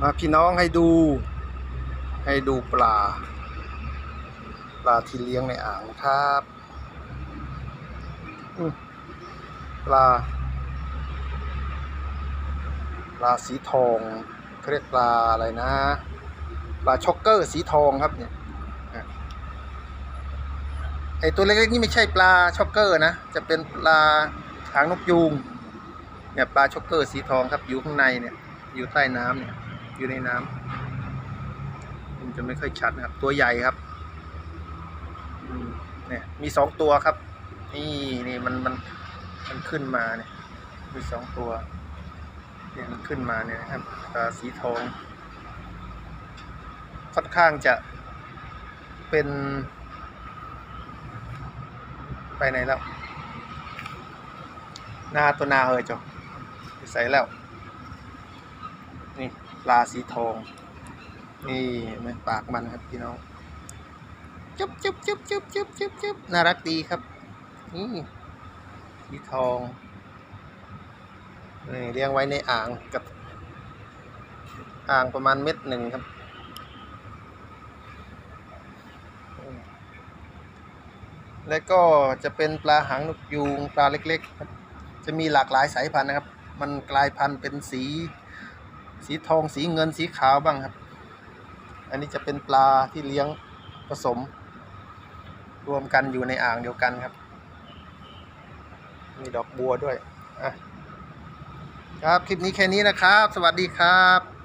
มาพี่น้องให้ดู ให้ดูปลา ปลาที่เลี้ยงในอ่างครับปลา ปลาสีทองเขาเรียกปลาอะไรนะ ปลาช็อกเกอร์สีทองครับเนี่ยไอตัวเล็กๆนี่ไม่ใช่ปลาช็อกเกอร์นะ จะเป็นปลาหางนกยูงเนี่ยปลาช็อกเกอร์สีทองครับอยู่ข้างในเนี่ยอยู่ใต้น้ำเนี่ย อยู่ในน้ำมันจะไม่ค่อยชัดนะครับ ตัวใหญ่ครับเนี่ยมีสองตัวครับ นี่นี่มันมันมันขึ้นมาเนี่ย มีสองตัวเนี่ยมันขึ้นมาเนี่ยนะครับปลาสีทอง ค่อนข้างจะเป็น ไปไหนแล้ว หน้าตัวนาเออจ้ะใส่แล้ว นี่ปลาสีทอง นี่เห็นไหมปากมันครับพี่น้อง จุ๊บจุ๊บจุ๊บจุ๊บจุ๊บจุ๊บจุ๊บน่ารักดีครับ นี่สีทองนี่เลี้ยงไว้ในอ่างกับ อ่างประมาณเม็ดหนึ่งครับ แล้วก็จะเป็นปลาหางนกยูงปลาเล็กๆ จะมีหลากหลายสายพันธุ์นะครับ มันกลายพันธุ์เป็นสี สีทองสีเงินสีขาวบ้างครับ อันนี้จะเป็นปลาที่เลี้ยงผสม รวมกันอยู่ในอ่างเดียวกันครับ มีดอกบัวด้วยอะครับ คลิปนี้แค่นี้นะครับ สวัสดีครับ